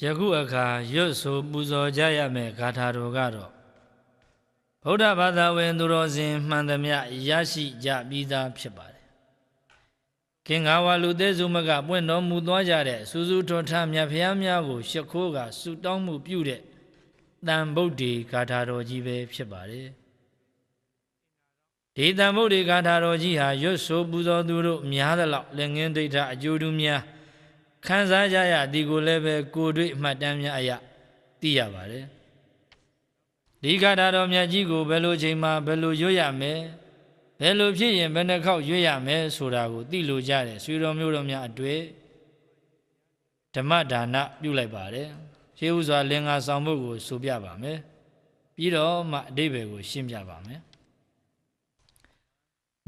ယခုအခါရွတ်ဆိုပူဇော်ကြရမယ့်ဂါထာတော်ကတော့ဗုဒ္ဓဘာသာဝင်သူတော်စင်မှန်သမျှရရှိကြပြီးသားဖြစ်ပါတယ်။ခင်္ဃာဝါလူသေးစုမကပွင့်တော်မူသွားကြတဲ့စူးစူးထွန်ထမြတ်ဖျားများကိုရှ िख ိုးကဆုတောင်းမှုပြုတဲ့တန်ဗုဒ္ဓေဂါထာတော်ကြီးပဲဖြစ်ပါတယ်။ဒီတန်ဗုဒ္ဓေဂါထာတော်ကြီးဟာရွတ်ဆိုပူဇော်သူတို့များသလောက်လက်ငင်းဒိဋ္ဌအကျိုးတူများ ခံစားကြရသည်ကိုလည်းပဲကိုယ်တွေ့အမှတ်တမ်းများအရာသိရပါတယ်ဒီကထာတော်မြတ်ကြီးကိုဘယ်လိုချိန်မှာဘယ်လိုရွတ်ရမယ်ဘယ်လိုဖြစ်ရင်ဘယ်နှခေါက်ရွတ်ရမယ်ဆိုတာကိုသိလို့ကြတယ်ဆွေတော်မျိုးတော်များအတွေ့ဓမ္မဒါနပြုလိုက်ပါတယ်ရှေးဥစွာလင်္ကာဆောင်ဖို့ကိုဆိုပြပါမယ်ပြီးတော့မှအတိဘယ်ကိုရှင်းပြပါမယ်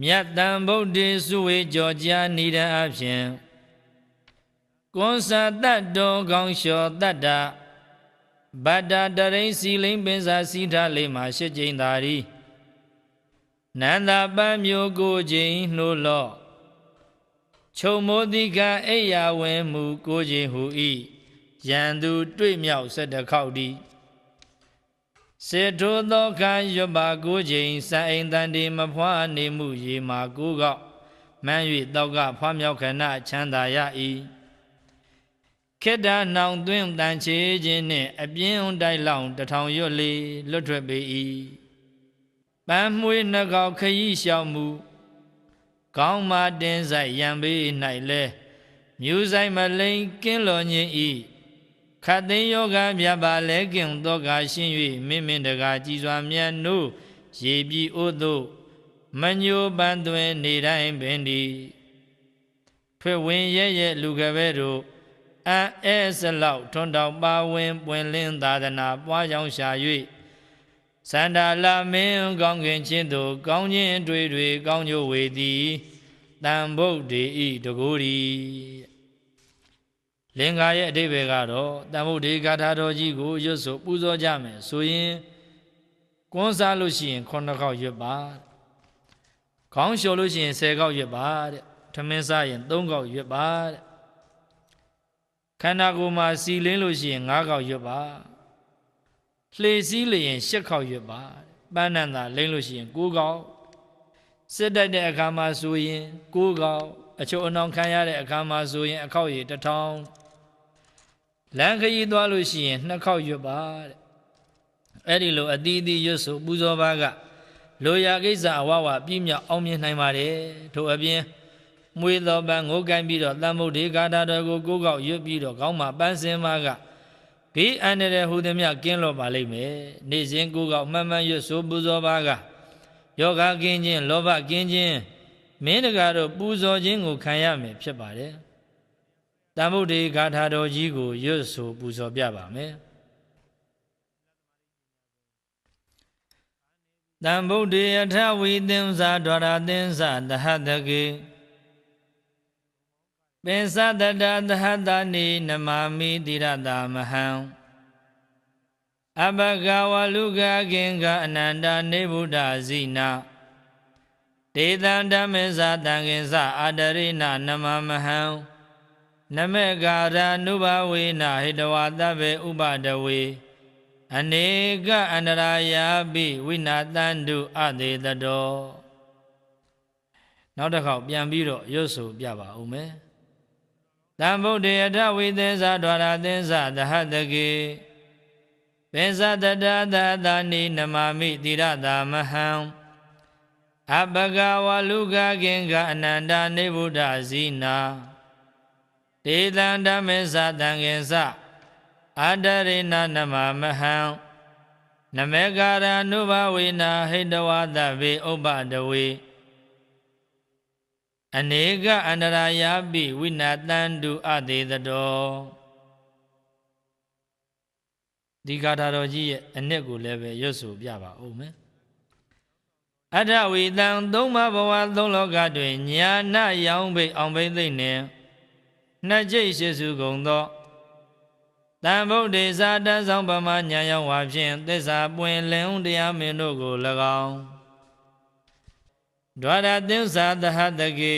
မြတ်တန်ဗုဒ္ဓေစုဝေကြောကြားနိဒံအဖြစ် ကွန်စာတတ်တော်ကောင်းလျှော်တတ်တာဗတ္တတရိစီလိမ့်ပင်စာစီထလေးမှာရှစ်ကျိန်သာရီနန္ဒပန်းမျိုးကိုချိန်နှိုးလော့ခြုံမိုးတိကအိယာဝင်မူကိုချိန်ဟူဤရန်သူတွေ့မြောက်ဆက်တခေါက်ဒီစေထိုသောခံရွပါကိုချိန်စံအိမ်တန်ဒီမဖွာနေမှုရေမာကိုကောက်မှန်း၍တောက်ကဖွားမြောက်ခဏချမ်းသာရ၏ ခေတ္တနှောင်သွင်းတန်ချေခြင်းနှင့်အပြင်းတိုက်လောင်တထောင်ရွတ်လေလွတ်ထွက်ပေ၏ပန်းမွေးနှကောက်ခရီးလျှောက်မှုကောင်းမာတင်ဆိုင်ရံပေ၌လဲမြူဆိုင်မလိန်ကင်းလော်ခြင်းဤခတ်သိမ်းယောဂမြတ်ပါလဲကင်သောကရှင်း၍မင်းမင်းတကာကြည်စွာမြတ်နို့ရေပြီအို့သို့မညိုပန်းသွင်းနေတိုင်းပင်ဒီဖွင့်ဝင်ရဲ့ရဲ့လူကပဲတို့ အံအဲစလောက်ထွန်းတောင်ပါဝင်ပွင့်လင်းသာသနာပွားကြောင်းရှာ၍စန္ဒာလာမင်းကောင်းကင်ချင်းတို့ကောင်းခြင်းတွေ့တွေကောင်းကျိုးဝေသည်တန်ဗုဒ္ဓေဤတကူရီလင်္ကာရဲ့အတိဘယ်ကတော့တန်ဗုဒ္ဓေဂါထာတော်ကြီးကိုရွတ်ဆိုပူဇော်ကြမယ်ဆိုရင်ကွန်းစားလို့ရှိရင်ခုနှစ်ခေါက်ရွတ်ပါခေါင်းလျှော်လို့ရှိရင်10ခေါက်ရွတ်ပါတဲ့ထမင်းစားရင်3ခေါက်ရွတ်ပါတဲ့ ခန္ဓာကိုယ်မှာစီလင်းလို့ရှိရင်၅ခေါက်ရွတ်ပါလှေစည်းလျင်၈ခေါက်ရွတ်ပါပန်းနန္တာလိမ့်လို့ရှိရင်၉ခေါက်စစ်တိုက်တဲ့အခါမှာဆိုရင်၉ခေါက်အချို့အနှောင်ခံရတဲ့အခါမှာဆိုရင် အခေါက်ရည်တစ်ထောင်လမ်းခရီးသွားလို့ရှိရင်နှစ်ခေါက်ရွတ်ပါတဲ့အဲ့ဒီလိုအတီးအတီးရွတ်ဆိုပူဇော်ပါကလိုရာကိစ္စအဝဝပြည့်မြောက်အောင်မြင်နိုင်ပါတယ်ထို့အပြင် မွေတော်ပန်းငိုးကိုင်းပြီးတော့တန်မုတ်ဒီဂါထာတော်ကိုကိုးကောက်ရွတ်ပြီးတော့ခေါင်းမှာပန်းစင်မာကဘေးအန္တရာယ်ဟူသည်မြကင်းလောပါလိမ့်မယ်နေ့စဉ်ကိုးကောက်မှန်မှန်ရွတ်ဆိုပူဇော်ပါကယောဂကင်းခြင်းလောဘကင်းခြင်းမင်းတကာတို့ပူဇော်ခြင်းကိုခံရမယ်ဖြစ်ပါတယ်တန်မုတ်ဒီဂါထာတော်ကြီးကိုရွတ်ဆိုပူဇော်ပြပါမယ်တံဗုဒ္ဓေအထဝီသင်္စာဒွါရသင်္စာတဟတကေ ပင်စတတသဟတနိနမမိတိရတာမဟံအဘဂဝလူကခင်ကအနန္တနေဗုဒ္ဓဇိနာဒေသံဓမ္မေဇာတံခင်စအာတရိနနမမဟံနမေကာရနုဘဝေနဟိတဝတဗေဥပဒဝေအနေကအန္တရာယာပိဝိနာတန္တုအသေးတတော်နောက်တစ်ခေါက်ပြန်ပြီးတော့ရွတ်ဆိုပြပါဦးမယ် တံဗုဒ္ဓေအထဝိသင်္စာဒွါရသင်္စာသဟတကေပင်စတတသသာနိနမမိတိရတာမဟံအပကဝလူကခင်ကအနန္တနေဗုဒ္ဓဇိနာဒေသံဓမ္မေသတံခင်စအာတရိဏနမမဟံနမေကာရနုဘဝေနာဟိတဝသဗေဥပ္ပတဝေ အနေကအန္တရာယာပိဝိနာတန္တုအသေးတောဒီကာထာတော်ကြီးရဲ့အနှစ်ကိုလည်းပဲရွတ်ဆိုပြပါဦးမယ်အထဝီတံသုံးမဘဝသုံးလောကတွင်ညာနာရောင်ဘိအောင်ဘိသိမ့်နှင့်နှစ်ကျိတ်ရှိစုကုန်သောတံဗုဒ္ဓေဇာတဆောင်ပမညာရောက်ဝါဖြင့်သစ္စာပွင့်လင်းတရားမင်းတို့ကို၎င်း ဒွါရသစ္စာသဟတကေ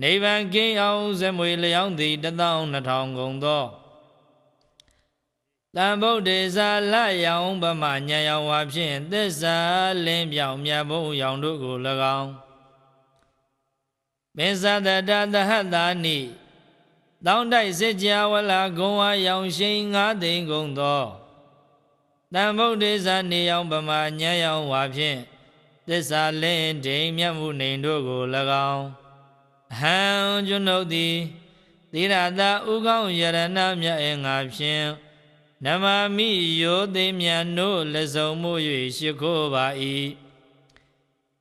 နိဗ္ဗာန်ကင်းအောင်ဇမွေလျောင်းသည်တသော2000ကုန်သောတံဗုဒ္ဓေဇာလယောင်ပမညာယောင်ဝါဖြင့်သစ္စာလင်းပြောင်မြတ်ဘုံယောင်တို့ကို၎င်းမင်းသတ္တတသဟတ္တာနိတောင်းတိုက်စစ်ကြဝလာဂုံဝါယောင်ရှိန်ငါးသိန်းကုန်သောတံဗုဒ္ဓေဇာနေယောင်ပမညာယောင်ဝါဖြင့် သစ္စာလင်းဒိမ်မြတ်မှုနေတို့ကို၎င်းအဟံကျွန်ုပ်သည်သီရတာဥကောင်းယရဏမြတ်အငါဖြင့်နမမိယောသိမြတ်တို့လက်ဆောင်မှု၍ရှိခိုးပါ၏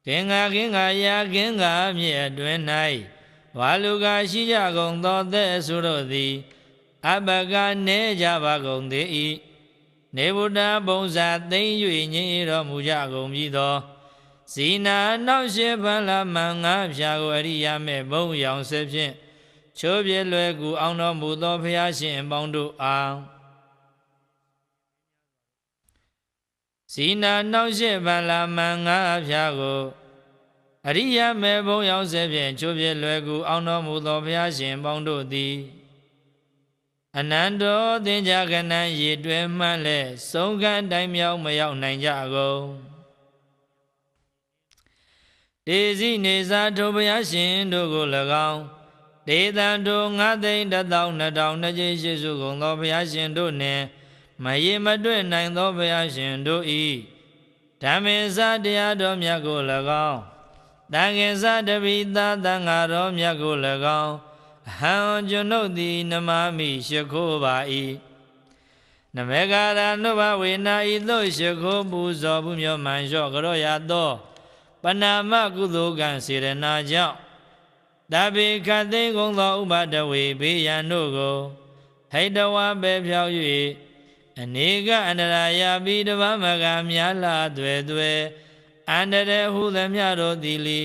ကင်္ဂကင်္ဂရာကင်္ဂမြည့်အတွင်၌ဝါလူကရှိကြကုန်သောသက်ဆိုတို့သည်အဘကနေကြပါကုန်သေး၏နေဗုဒ္ဓဘုံစာသိမ့်၍ညင်တော်မူကြကုန်ပြီသော ဇီနာနောက်ရှိဗလာမန်ငါဖြာကိုအရိယာမဲ့ဘုံရောင်ဆက်ဖြင့်ချိုးပြလွယ်ကူအောင်တော်မူသောဖရာရှင်အပေါင်းတို့အားဇီနာနောက်ရှိဗလာမန်ငါဖြာကိုအရိယာမေဘုံရောက်စေဖြင့်ချိုးပြလွယ်ကူအောင်တော်မူသောဘုရားရှင်ပေါင်းတို့သည်အနန္တောသင်္ကြကနံရည်တွဲမှန်းလဲဆုံးကန်းတိုင်းမြောက်မရောက်နိုင်ကြကုန် ဒေစီနေစာထိုဘုရားရှင်တို့ကို၎င်းဒေသံတို့ငါသိန်းတစ်သောနှစ်ထောင်နှစ်ကျရှိစုကုန်သောဘုရားရှင်တို့နှင့်မရေမတွေ့နိုင်သောဘုရားရှင်တို့ဤဓမ္မေစာတရားတော်မြတ်ကို၎င်းတန်ခင်စတပိသာတန်ဃာတော်မြတ်ကို၎င်းအဟံကျွန်ုပ်သည်နမမိရှိခိုးပါ၏နမေကာရနုဘဝေနာဤသို့ရှိခိုးပူဇော်မှုမြောမှန်လျှော့ကြောရသော ပနာမကုသိုလ်ကံစေရနာကြောင့်တပိခတ်သိကုံသောဥပဒဝေဘေးရန်တို့ကိုဟိတဝပဲဖြောက်၍အနေကအန္တရာယပိတဗမကများလာသွဲသွဲအန္တရဟုသမျှတို့သည်လီ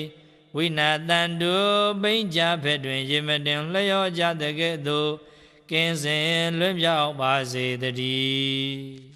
ဝိနာတန်တုပိဉ္ကြဖက်တွင်ရေမတင်လျောကြတဲ့ကဲ့သို့ကင်းစင်လွံ့ပြောက်ပါစေတည်း